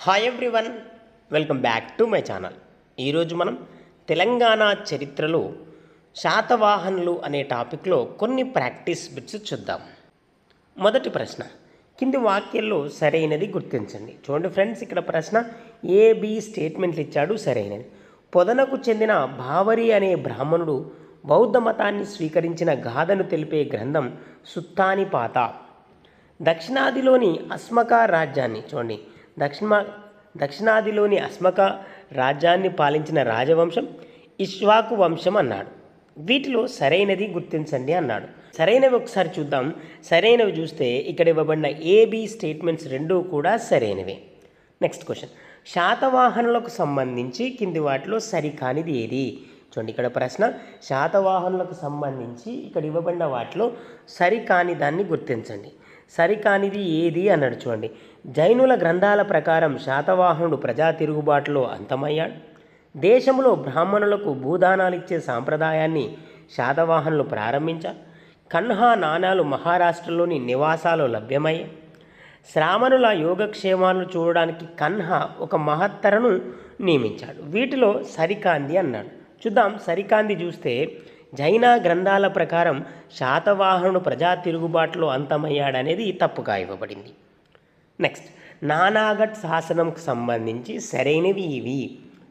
Hi everyone welcome back to my channel ఈరోజు మనం తెలంగాణ చరిత్రలో శాతవాహనులు అనే టాపిక్లో కొన్ని ప్రాక్టీస్ బిట్స్ చూద్దాం. మొదటి ప్రశ్న కింది వాక్యంలో సరైనది గుర్తించండి. చూడండి ఫ్రెండ్స్ ఇక్కడ ప్రశ్న ఏబి స్టేట్మెంట్లు ఇచ్చాడు సరైనది. పొదనకు చెందిన భావరి అనే బ్రాహ్మణుడు బౌద్ధ మతాన్ని స్వీకరించిన గాథను తెలిపే గ్రంథం సుత్తానిపాత. దక్షిణాదిలోని అస్మక రాజ్యాన్ని చూడండి. దక్షిణ దక్షిణాదిలోని అస్మక రాజ్యాన్ని పాలించిన రాజవంశం ఇష్వాకు వంశం అన్నాడు. వీటిలో సరైనది గుర్తించండి అన్నాడు. సరైనవి ఒకసారి చూద్దాం. సరైనవి చూస్తే ఇక్కడ ఇవ్వబడిన ఏబి స్టేట్మెంట్స్ రెండూ కూడా సరైనవే. నెక్స్ట్ క్వశ్చన్ శాతవాహనులకు సంబంధించి కింది వాటిలో సరికానిది ఏది? చూడండి ఇక్కడ ప్రశ్న. శాతవాహనులకు సంబంధించి ఇక్కడ ఇవ్వబడిన వాటిలో సరికాని దాన్ని గుర్తించండి. సరికానిది ఏది? అన్నాడు చూడండి. జైనుల గ్రంథాల ప్రకారం శాతవాహనుడు ప్రజా తిరుగుబాటులో అంతమయ్యాడు. దేశంలో బ్రాహ్మణులకు భూదానాలు ఇచ్చే సాంప్రదాయాన్ని శాతవాహనులు ప్రారంభించారు. కన్హా నాణాలు మహారాష్ట్రలోని నివాసాలు లభ్యమయ్యాయి. శ్రావణుల యోగక్షేమాలను చూడడానికి కన్హా ఒక మహత్తరను నియమించాడు. వీటిలో సరికాంది అన్నాడు. చూద్దాం సరికాంది చూస్తే జైన గ్రంథాల ప్రకారం శాతవాహనుడు ప్రజా తిరుగుబాటులో అంతమయ్యాడనేది తప్పుగా ఇవ్వబడింది. నెక్స్ట్ నానాఘట్ శాసనంకు సంబంధించి సరైనవి ఇవి.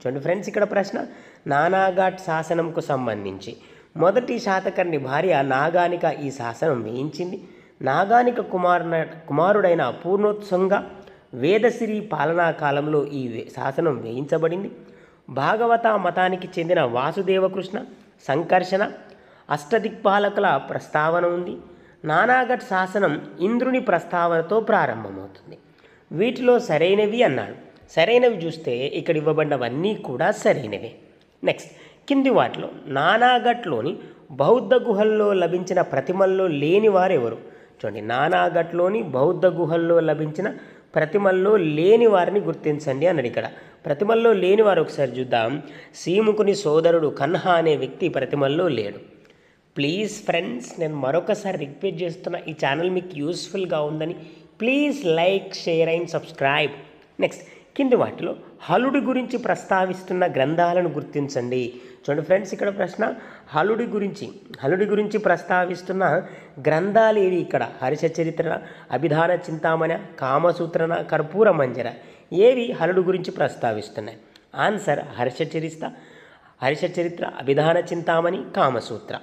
చూడండి ఫ్రెండ్స్ ఇక్కడ ప్రశ్న. నానాఘాట్ శాసనంకు సంబంధించి. మొదటి శాతకర్ణి భార్య నాగానిక ఈ శాసనం వేయించింది. నాగానిక కుమారున కుమారుడైన పూర్ణోత్సంగ వేదశ్రీ పాలనా కాలంలో ఈ శాసనం వేయించబడింది. భాగవత మతానికి చెందిన వాసుదేవకృష్ణ సంకర్షణ అష్టదిక్పాలకుల ప్రస్తావన ఉంది. నానాఘట్ శాసనం ఇంద్రుని ప్రస్తావనతో ప్రారంభమవుతుంది. వీటిలో సరైనవి అన్నాడు. సరైనవి చూస్తే ఇక్కడ ఇవ్వబడినవన్నీ కూడా సరైనవే. నెక్స్ట్ కింది వాటిలో నానాఘట్లోని బౌద్ధ గుహల్లో లభించిన ప్రతిమల్లో లేని వారెవరు? చూడండి నానాఘట్లోని బౌద్ధ గుహల్లో లభించిన ప్రతిమల్లో లేని వారిని గుర్తించండి అన్నాడు ఇక్కడ. ప్రతిమల్లో లేని వారు ఒకసారి చూద్దాం. సీముకుని సోదరుడు కన్హా అనే వ్యక్తి ప్రతిమల్లో లేడు. ప్లీజ్ ఫ్రెండ్స్ నేను మరొకసారి రిక్వెస్ట్ చేస్తున్న ఈ ఛానల్ మీకు యూస్ఫుల్గా ఉందని please like share and subscribe next కింది వాటిలో హలుడి గురించి ప్రస్తావిస్తున్న గ్రంథాలను గుర్తించండి. చూడండి ఫ్రెండ్స్ ఇక్కడ ప్రశ్న హలుడి గురించి హలుడి గురించి ప్రస్తావిస్తున్న గ్రంథాలు ఏవి ఇక్కడ? హర్ష చరిత్ర అభిధాన చింతామణ కామసూత్రన కర్పూర మంజర ఏవి హలుడు గురించి ప్రస్తావిస్తున్నాయి? ఆన్సర్ హర్ష చరిత్ర హర్ష చరిత్ర అభిధాన చింతామణి కామసూత్ర.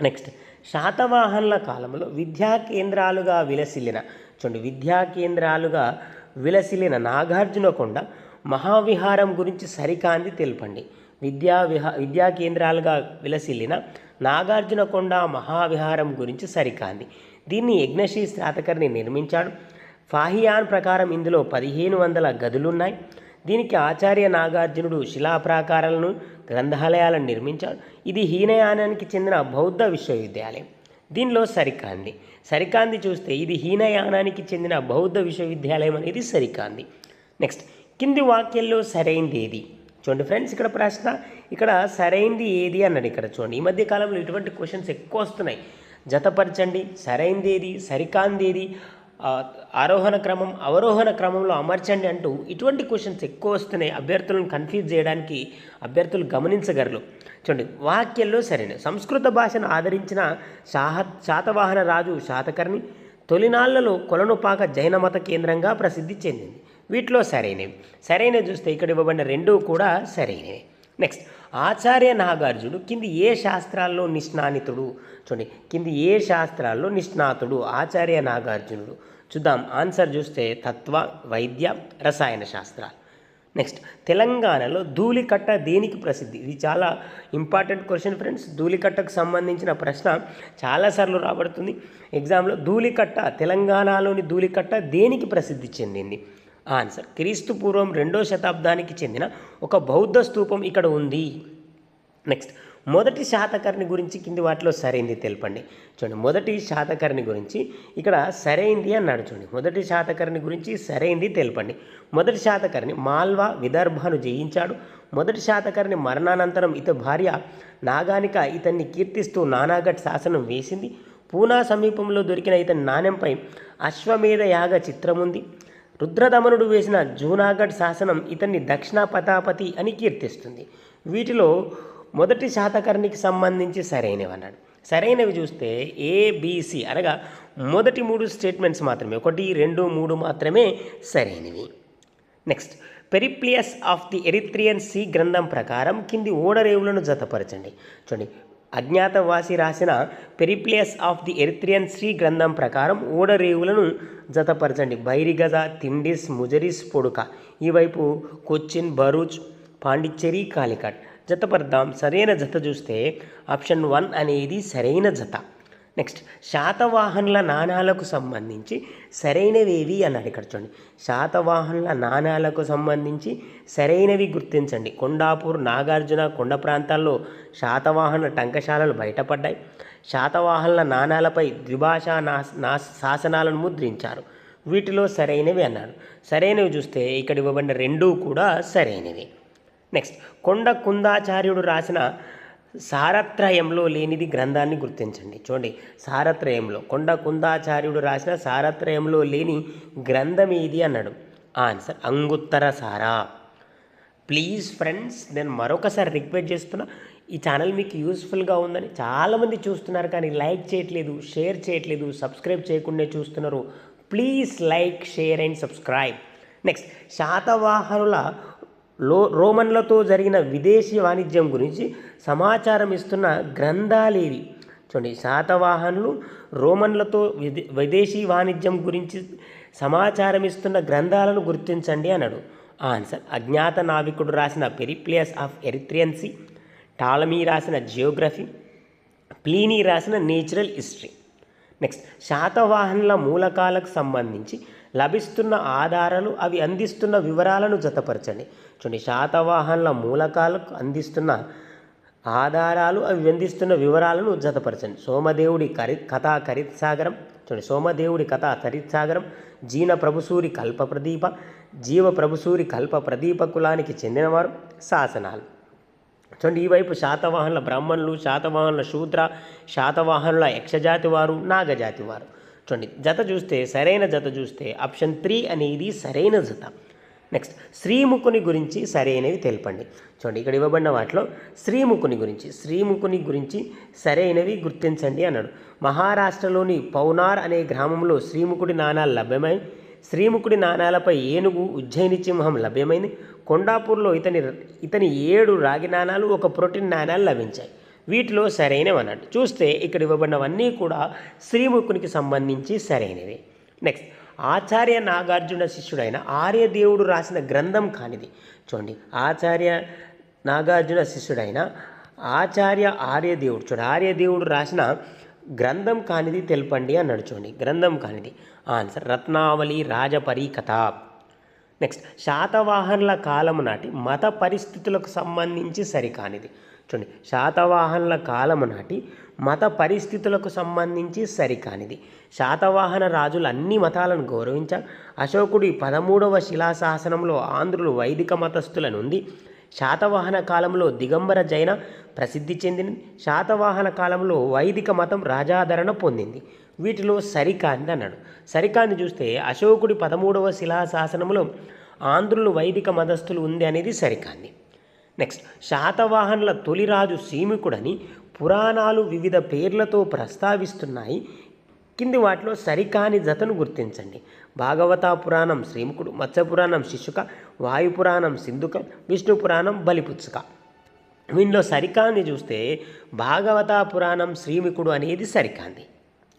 నెక్స్ట్ శాతవాహనుల కాలంలో విద్యా కేంద్రాలుగా విలసిల్లిన చూడండి విద్యా కేంద్రాలుగా విలసిల్లిన నాగార్జునకొండ మహావిహారం గురించి సరికాంది తెలపండి. విద్యా విహా విద్యా కేంద్రాలుగా విలసిల్లిన నాగార్జునకొండ మహావిహారం గురించి సరికాంది. దీన్ని యజ్ఞశ్రీ శాతకర్ణి నిర్మించాడు. ఫాహియాన్ ప్రకారం ఇందులో పదిహేను వందల గదులున్నాయి. దీనికి ఆచార్య నాగార్జునుడు శిలాప్రాకారాలను గ్రంథాలయాలను నిర్మించాడు. ఇది హీనయానానికి చెందిన బౌద్ధ విశ్వవిద్యాలయం. దీనిలో సరికాంది. సరికాంది చూస్తే ఇది హీనయానానికి చెందిన బౌద్ధ విశ్వవిద్యాలయం అనేది సరికాంది. నెక్స్ట్ కింది వాక్యంలో సరైంది ఏది? చూడండి ఫ్రెండ్స్ ఇక్కడ ప్రశ్న ఇక్కడ సరైంది ఏది అన్నాడు ఇక్కడ చూడండి. ఈ మధ్య కాలంలో ఇటువంటి క్వశ్చన్స్ ఎక్కువ వస్తున్నాయి. జతపరచండి. సరైంది ఏది? సరికాంది ఏది? ఆరోహణ క్రమం అవరోహణ క్రమంలో అమర్చండి అంటూ ఇటువంటి క్వశ్చన్స్ ఎక్కువ వస్తున్నాయి. అభ్యర్థులను కన్ఫ్యూజ్ చేయడానికి అభ్యర్థులు గమనించగలరు. చూడండి వాక్యంలో సరైన సంస్కృత భాషను ఆదరించిన శాహ శాతవాహన రాజు శాతకర్ణి తొలినాళ్ళలో కొలనుపాక జైన మత కేంద్రంగా ప్రసిద్ధి చెందింది. వీటిలో సరైనవి. సరైనవి చూస్తే ఇక్కడ ఇవ్వబడిన రెండూ కూడా సరైనవి. నెక్స్ట్ ఆచార్య నాగార్జునుడు కింది ఏ శాస్త్రాల్లో నిష్ణానితుడు? చూడండి కింది ఏ శాస్త్రాల్లో నిష్ణాతుడు ఆచార్య నాగార్జునుడు? చూద్దాం ఆన్సర్ చూస్తే తత్వ వైద్య రసాయన శాస్త్రాలు. నెక్స్ట్ తెలంగాణలో ధూళికట్ట దేనికి ప్రసిద్ధి? ఇది చాలా ఇంపార్టెంట్ క్వశ్చన్ ఫ్రెండ్స్ ధూళికట్టకు సంబంధించిన ప్రశ్న చాలాసార్లు రాబడుతుంది. ఎగ్జామ్లో ధూళికట్ట తెలంగాణలోని ధూళికట్ట దేనికి ప్రసిద్ధి చెందింది? ఆన్సర్. క్రీస్తు పూర్వం రెండో శతాబ్దానికి చెందిన ఒక బౌద్ధ స్తూపం ఇక్కడ ఉంది. నెక్స్ట్ మొదటి శాతకర్ణి గురించి కింది వాటిలో సరైంది తెలపండి. చూడండి మొదటి శాతకర్ణి గురించి ఇక్కడ సరైంది అన్నాడు చూడండి. మొదటి శాతకర్ణి గురించి సరైంది తెలపండి. మొదటి శాతకర్ణి మాల్వా విదర్భను జయించాడు. మొదటి శాతకర్ణి మరణానంతరం ఇతని భార్య నాగానిక ఇతన్ని కీర్తిస్తూ నానాఘట్ శాసనం వేసింది. పూనా సమీపంలో దొరికిన ఇతని నాణ్యంపై అశ్వమేధ యాగ చిత్రం ఉంది రుద్రదమనుడు వేసిన జూనాగఢ్ శాసనం ఇతన్ని దక్షిణ పతాపతి అని కీర్తిస్తుంది. వీటిలో మొదటి శాతకర్ణికి సంబంధించి సరైనవి అన్నాడు సరైనవి చూస్తే ఏబిసి అనగా మొదటి మూడు స్టేట్మెంట్స్ మాత్రమే. ఒకటి రెండు మూడు మాత్రమే సరైనవి. Next Periplus of the Erythraean sea గ్రంథం ప్రకారం కింది ఓడరేవులను జతపరచండి. చూడండి. అజ్ఞాతవాసి రాసిన Periplus of the Erythraean sea గ్రంథం ప్రకారం ఓడరేవులను జతపరచండి. బైరిగజ తిండిస్ ముజరిస్ పొడుక. ఈ వైపు కొచ్చిన్ భరూచ్ పాండిచ్చేరి కాలికట్. జతపర్దాం సరైన జత చూస్తే ఆప్షన్ వన్ అనేది సరైన జత. నెక్స్ట్ శాతవాహనుల నాణాలకు సంబంధించి సరైనవేవి అన్నాడు ఇక్కడ చూడండి. శాతవాహనుల నాణాలకు సంబంధించి సరైనవి గుర్తించండి. కొండాపూర్ నాగార్జున కొండ ప్రాంతాల్లో శాతవాహన టంకశాలలు బయటపడ్డాయి. శాతవాహనుల నాణాలపై ద్విభాషా నాస్ శాసనాలను ముద్రించారు. వీటిలో సరైనవి అన్నాడు. సరైనవి చూస్తే ఇక్కడ ఇవ్వబడిన రెండూ కూడా సరైనవి. నెక్స్ట్ కొండ కుందాచార్యుడు రాసిన సారత్రయంలో లేనిది గ్రంథాన్ని గుర్తించండి. చూడండి సారత్రయంలో. కొండ కుందాచార్యుడు రాసిన సారత్రయంలో లేని గ్రంథం ఏది అన్నాడు? ఆన్సర్ అంగుత్తర సారా. ప్లీజ్ ఫ్రెండ్స్ నేను మరొకసారి రిక్వెస్ట్ చేస్తున్నా ఈ ఛానల్ మీకు యూస్ఫుల్గా ఉందని చాలామంది చూస్తున్నారు కానీ లైక్ చేయట్లేదు షేర్ చేయట్లేదు సబ్స్క్రైబ్ చేయకుండా చూస్తున్నారు. Please like share and subscribe. Next శాతవాహనుల లో రోమన్లతో జరిగిన విదేశీ వాణిజ్యం గురించి సమాచారం ఇస్తున్న గ్రంథాలేవి. చూడండి శాతవాహనులు రోమన్లతో విదే విదేశీ వాణిజ్యం గురించి సమాచారం ఇస్తున్న గ్రంథాలను గుర్తించండి అన్నాడు. ఆన్సర్ అజ్ఞాత నావికుడు రాసిన Periplus of Erythraean Sea Ptolemy రాసిన జియోగ్రఫీ ప్లీనీ రాసిన నేచురల్ హిస్టరీ. నెక్స్ట్ శాతవాహనుల మూలకాలకు సంబంధించి లభిస్తున్న ఆధారాలు అవి అందిస్తున్న వివరాలను జతపరచండి. చూడండి శాతవాహన్ల మూలకాలకు అందిస్తున్న ఆధారాలు అవి అందిస్తున్న వివరాలను జతపరచండి. సోమదేవుడి కరి కథా కరిత్సాగరం చూడండి సోమదేవుడి కథ కరిత్సాగరం జీన ప్రభుసూరి కల్ప ప్రదీప జీవ ప్రభుసూరి కల్ప ప్రదీప కులానికి చెందినవారు శాసనాలు. చూడండి ఈ వైపు శాతవాహనుల బ్రాహ్మణులు శాతవాహనుల శూద్ర శాతవాహనుల యక్షజాతి వారు నాగజాతి వారు చూడండి. జత చూస్తే సరైన జత చూస్తే ఆప్షన్ త్రీ అనేది సరైన జత. నెక్స్ట్ శ్రీముఖుని గురించి సరైనవి తెలపండి. చూడండి ఇక్కడ ఇవ్వబడిన వాటిలో శ్రీముఖుని గురించి శ్రీముఖుని గురించి సరైనవి గుర్తించండి అన్నాడు. మహారాష్ట్రలోని పౌనార్ అనే గ్రామంలో శ్రీముఖుడి నాణాలు లభ్యమై శ్రీముఖుడి నాణాలపై ఏనుగు ఉజ్జయిని సింహం లభ్యమైంది. కొండాపూర్లో ఇతని ఇతని ఏడు రాగి నాణాలు ఒక ప్రోటీన్ నాణాలు లభించాయి. వీటిలో సరైనవి అన్నాడు చూస్తే ఇక్కడ ఇవ్వబడినవన్నీ కూడా శ్రీముఖునికి సంబంధించి సరైనవి. నెక్స్ట్ ఆచార్య నాగార్జున శిష్యుడైన ఆర్యదేవుడు రాసిన గ్రంథం కానిది. చూడండి ఆచార్య నాగార్జున శిష్యుడైన ఆచార్య ఆర్యదేవుడు. చూడండి ఆర్యదేవుడు రాసిన గ్రంథం కానిది తెలపండి అన్నాడు చూడండి గ్రంథం కానిది. ఆన్సర్ రత్నావళి రాజపరి కథ నెక్స్ట్ శాతవాహనుల కాలం నాటి మత పరిస్థితులకు సంబంధించి సరికానిది చూడండి శాతవాహనుల కాలము నాటి మత పరిస్థితులకు సంబంధించి సరికానిది. శాతవాహన రాజులు అన్ని మతాలను గౌరవించారు. అశోకుడి పదమూడవ శిలాశాసనంలో ఆంధ్రులు వైదిక మతస్థుల నుండి శాతవాహన కాలంలో దిగంబర జైన ప్రసిద్ధి చెందింది. శాతవాహన కాలంలో వైదిక మతం రాజాదరణ పొందింది. వీటిలో సరికాంది అన్నాడు. సరికాంది చూస్తే అశోకుడి పదమూడవ శిలాశాసనంలో ఆంధ్రులు వైదిక మతస్థులు ఉంది అనేది సరికాంది నెక్స్ట్ శాతవాహనుల తొలిరాజు సీమికుడని పురాణాలు వివిధ పేర్లతో ప్రస్తావిస్తున్నాయి. కింది వాటిలో సరికాని జతను గుర్తించండి. భాగవత పురాణం శ్రీముఖుడు మత్స్య పురాణం శిశుక వాయుపురాణం సింధుక విష్ణు పురాణం బలిపుత్సుక. వీటిలో సరికాంది చూస్తే భాగవత పురాణం శ్రీముఖుడు అనేది సరికాంది.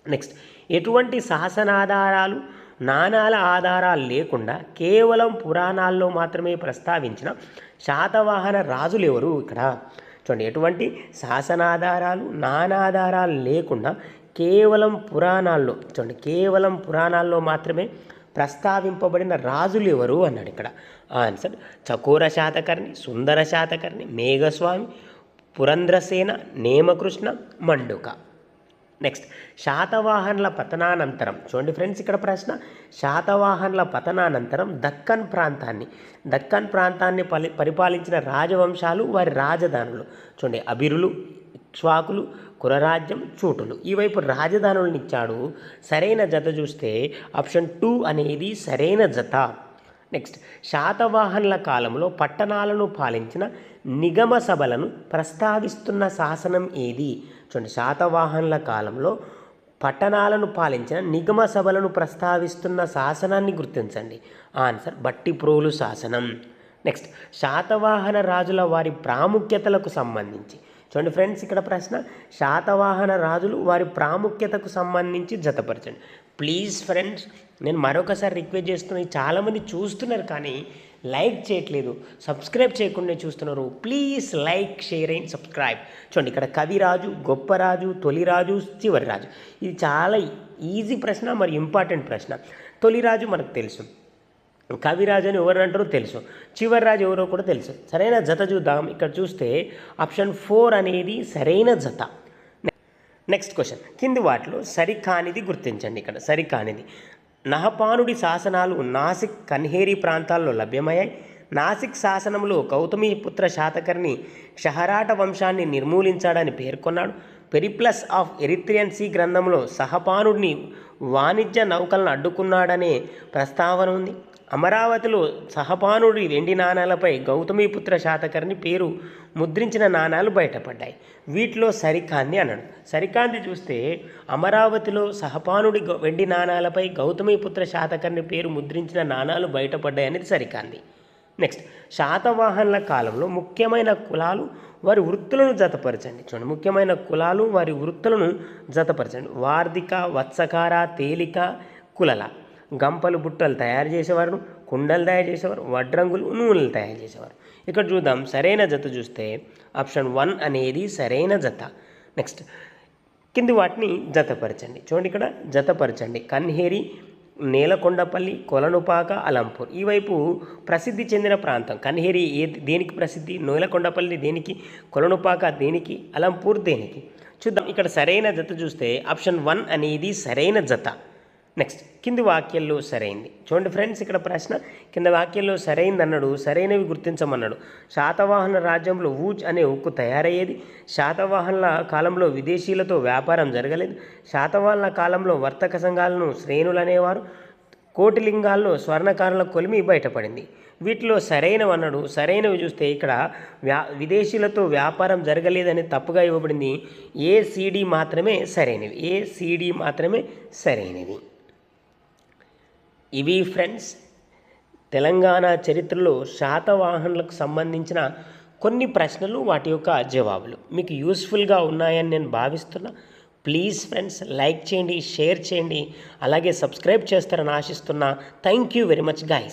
నెక్స్ట్ ఎటువంటి శాసనాధారాలు నాణాల ఆధారాలు లేకుండా కేవలం పురాణాల్లో మాత్రమే ప్రస్తావించిన శాతవాహన రాజులు ఎవరు ఇక్కడ? చూడండి ఎటువంటి శాసనాధారాలు నానాధారాలు లేకుండా కేవలం పురాణాల్లో చూడండి కేవలం పురాణాల్లో మాత్రమే ప్రస్తావింపబడిన రాజులు ఎవరు అన్నాడు ఇక్కడ. ఆన్సర్ చకోర శాతకర్ణి సుందర శాతకర్ణి మేఘస్వామి పురంధ్రసేన నేమకృష్ణ మండుక. నెక్స్ట్ శాతవాహనుల పతనానంతరం. చూడండి ఫ్రెండ్స్ ఇక్కడ ప్రశ్న. శాతవాహనుల పతనానంతరం దక్కన్ ప్రాంతాన్ని. దక్కన్ ప్రాంతాన్ని పలి పరిపాలించిన రాజవంశాలు వారి రాజధానులు. చూడండి అభిరులు ఇక్ష్వాకులు కురరాజ్యం చూటులు. ఈ వైపు రాజధానులను ఇచ్చాడు. సరైన జత చూస్తే ఆప్షన్ టూ అనేది సరైన జత. నెక్స్ట్ శాతవాహనుల కాలంలో పట్టణాలను పాలించిన నిగమ సభలను ప్రస్తావిస్తున్న శాసనం ఏది? చూడండి శాతవాహనుల కాలంలో పట్టణాలను పాలించిన నిగమ సభలను ప్రస్తావిస్తున్న శాసనాన్ని గుర్తించండి. ఆన్సర్ బట్టిప్రోలు శాసనం. నెక్స్ట్ శాతవాహన రాజుల వారి ప్రాముఖ్యతలకు సంబంధించి. చూడండి ఫ్రెండ్స్ ఇక్కడ ప్రశ్న శాతవాహన రాజులు వారి ప్రాముఖ్యతకు సంబంధించి జతపరచండి. ప్లీజ్ ఫ్రెండ్స్ నేను మరొకసారి రిక్వెస్ట్ చేస్తున్నాను చాలామంది చూస్తున్నారు కానీ లైక్ చేయట్లేదు సబ్స్క్రైబ్ చేయకుండా చూస్తున్నారు please like share and subscribe. చూడండి ఇక్కడ కవిరాజు గొప్పరాజు తొలిరాజు చివరి రాజు ఇది చాలా ఈజీ ప్రశ్న మరి ఇంపార్టెంట్ ప్రశ్న. తొలిరాజు మనకు తెలుసు. కవిరాజు అని ఎవరు అంటారో తెలుసు. చివరిరాజు ఎవరో కూడా తెలుసు. సరైన జత చూద్దాం. ఇక్కడ చూస్తే ఆప్షన్ ఫోర్ అనేది సరైన జత. నెక్స్ట్ క్వశ్చన్ కింది వాటిలో సరికానిది గుర్తించండి ఇక్కడ. సరికానిది. నహపానుడి శాసనాలు నాసిక్ కన్హేరి ప్రాంతాల్లో లభ్యమయ్యాయి. నాసిక్ శాసనంలో గౌతమిపుత్ర శాతకర్ణి షహరాట వంశాన్ని నిర్మూలించాడని పేర్కొన్నాడు. పెరిప్లస్ ఆఫ్ ఎరిత్రియన్ సీ గ్రంథంలో సహపానుడిని వాణిజ్య నౌకలను అడ్డుకున్నాడనే ప్రస్తావన ఉంది. అమరావతిలో సహపానుడి వెండి నాణాలపై గౌతమిపుత్ర శాతకర్ణి పేరు ముద్రించిన నాణాలు బయటపడ్డాయి. వీటిలో సరికాంది అన్నాడు సరికాంది చూస్తే అమరావతిలో సహపానుడి గౌ- వెండి నాణాలపై గౌతమిపుత్ర శాతకర్ణి పేరు ముద్రించిన నాణాలు బయటపడ్డాయి అనేది సరికాంది. నెక్స్ట్ శాతవాహనుల కాలంలో ముఖ్యమైన కులాలు వారి వృత్తులను జతపరచండి. చూడండి ముఖ్యమైన కులాలు వారి వృత్తులను జతపరచండి. వార్ధిక వత్సకార తేలిక కులల. గంపలు బుట్టలు తయారు చేసేవారు కుండలు తయారు చేసేవారు వడ్రంగులు నూనెలు తయారు చేసేవారు. ఇక్కడ చూద్దాం సరైన జత చూస్తే ఆప్షన్ వన్ అనేది సరైన జత. నెక్స్ట్ కింది వాటిని జతపరచండి. చూడండి ఇక్కడ జతపరచండి. కన్హేరి నేలకొండపల్లి కొలనుపాక అలంపూర్. ఈ వైపు ప్రసిద్ధి చెందిన ప్రాంతం. కన్హేరి ఏ దేనికి ప్రసిద్ధి? నేలకొండపల్లి దేనికి? కొలనుపాక దేనికి? అలంపూర్ దేనికి? చూద్దాం ఇక్కడ సరైన జత చూస్తే ఆప్షన్ వన్ అనేది సరైన జత. నెక్స్ట్ కింది వాక్యాల్లో సరైంది. చూడండి ఫ్రెండ్స్ ఇక్కడ ప్రశ్న. కింద వాక్యంలో సరైంది అన్నాడు సరైనవి గుర్తించమన్నాడు. శాతవాహన రాజ్యంలో ఊజ్ అనే ఉక్కు తయారయ్యేది. శాతవాహనుల కాలంలో విదేశీయులతో వ్యాపారం జరగలేదు. శాతవాహనుల కాలంలో వర్తక సంఘాలను శ్రేణులు అనేవారు. కోటిలింగాల్లో స్వర్ణకారుల కొలిమి బయటపడింది. వీటిలో సరైనవి అన్నాడు సరైనవి చూస్తే ఇక్కడ వ్యా విదేశీలతో వ్యాపారం జరగలేదని తప్పుగా ఇవ్వబడింది. ఏ మాత్రమే సరైనవి ఏ సీడీ మాత్రమే సరైనవి ఇవి ఫ్రెండ్స్ తెలంగాణ చరిత్రలో శాతవాహనులకు సంబంధించిన కొన్ని ప్రశ్నలు వాటి యొక్క జవాబులు. మీకు యూస్ఫుల్గా ఉన్నాయని నేను భావిస్తున్నా. ప్లీజ్ ఫ్రెండ్స్ లైక్ చేయండి షేర్ చేయండి అలాగే సబ్స్క్రైబ్ చేస్తారని ఆశిస్తున్నా. Thank you very much guys